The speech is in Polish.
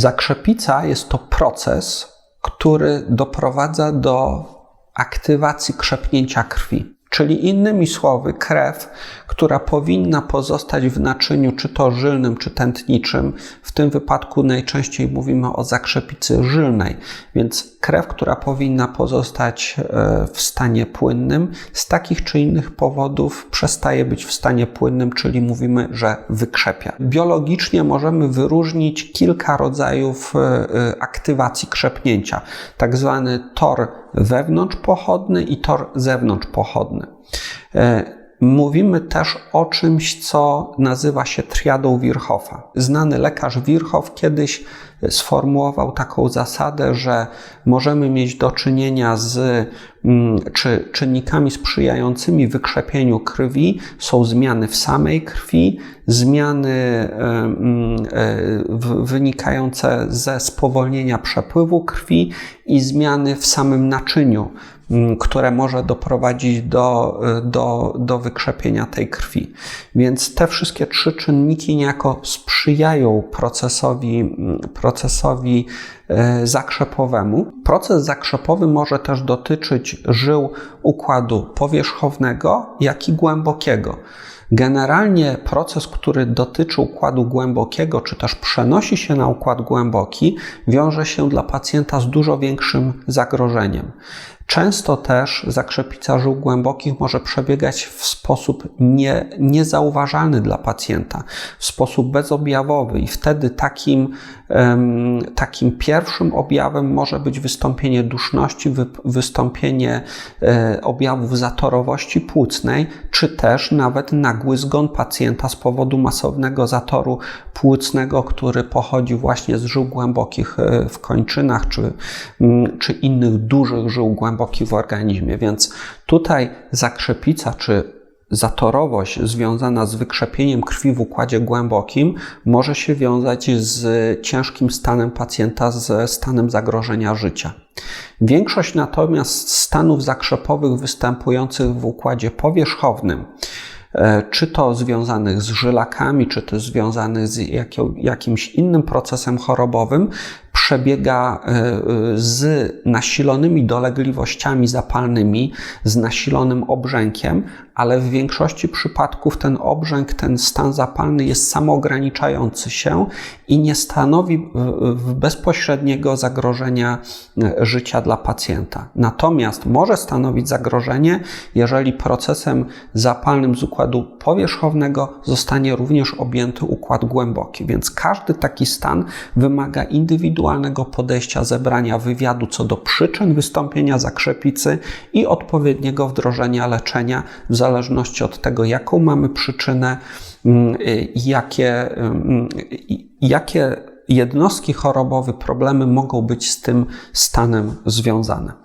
Zakrzepica jest to proces, który doprowadza do aktywacji krzepnięcia krwi. Czyli innymi słowy, krew, która powinna pozostać w naczyniu, czy to żylnym, czy tętniczym, w tym wypadku najczęściej mówimy o zakrzepicy żylnej, więc krew, która powinna pozostać e, w stanie płynnym, z takich czy innych powodów przestaje być w stanie płynnym, czyli mówimy, że wykrzepia. Biologicznie możemy wyróżnić kilka rodzajów e, e, aktywacji krzepnięcia, tak zwany tor wewnątrzpochodny i tor zewnątrzpochodny. Mówimy też o czymś, co nazywa się triadą Wirchhoffa. Znany lekarz Wirchow kiedyś sformułował taką zasadę, że możemy mieć do czynienia z mm, czy czynnikami sprzyjającymi wykrzepieniu krwi są zmiany w samej krwi, zmiany mm, e, wynikające ze spowolnienia przepływu krwi i zmiany w samym naczyniu które może doprowadzić do, do, do wykrzepienia tej krwi. Więc te wszystkie trzy czynniki niejako sprzyjają procesowi, procesowi e, zakrzepowemu. Proces zakrzepowy może też dotyczyć żył układu powierzchownego, jak i głębokiego. Generalnie proces, który dotyczy układu głębokiego, czy też przenosi się na układ głęboki, wiąże się dla pacjenta z dużo większym zagrożeniem. Często też zakrzepica żył głębokich może przebiegać w sposób nie, niezauważalny dla pacjenta, w sposób bezobjawowy, i wtedy takim, takim pierwszym objawem może być wystąpienie duszności, wy, wystąpienie e, objawów zatorowości płucnej, czy też nawet nagły zgon pacjenta z powodu masownego zatoru płucnego, który pochodzi właśnie z żył głębokich e, w kończynach, czy, czy innych dużych żył głębokich głęboki w organizmie, więc tutaj zakrzepica czy zatorowość związana z wykrzepieniem krwi w układzie głębokim może się wiązać z ciężkim stanem pacjenta, ze stanem zagrożenia życia. Większość natomiast stanów zakrzepowych występujących w układzie powierzchownym, e, czy to związanych z żylakami, czy to związanych z jakimś innym procesem chorobowym, przebiega e, e, z nasilonymi dolegliwościami zapalnymi, z nasilonym obrzękiem, ale w większości przypadków ten obrzęk, ten stan zapalny jest samoograniczający się i nie stanowi bezpośredniego zagrożenia e, życia dla pacjenta. Natomiast może stanowić zagrożenie, jeżeli procesem zapalnym z układu powierzchownego zostanie również objęty układ głęboki. Więc każdy taki stan wymaga indywidualnego podejścia, zebrania wywiadu co do przyczyn wystąpienia zakrzepicy i odpowiedniego wdrożenia leczenia w zależności od tego, jaką mamy przyczynę, mm, jakie, mm, jakie jednostki chorobowe, problemy mogą być z tym stanem związane.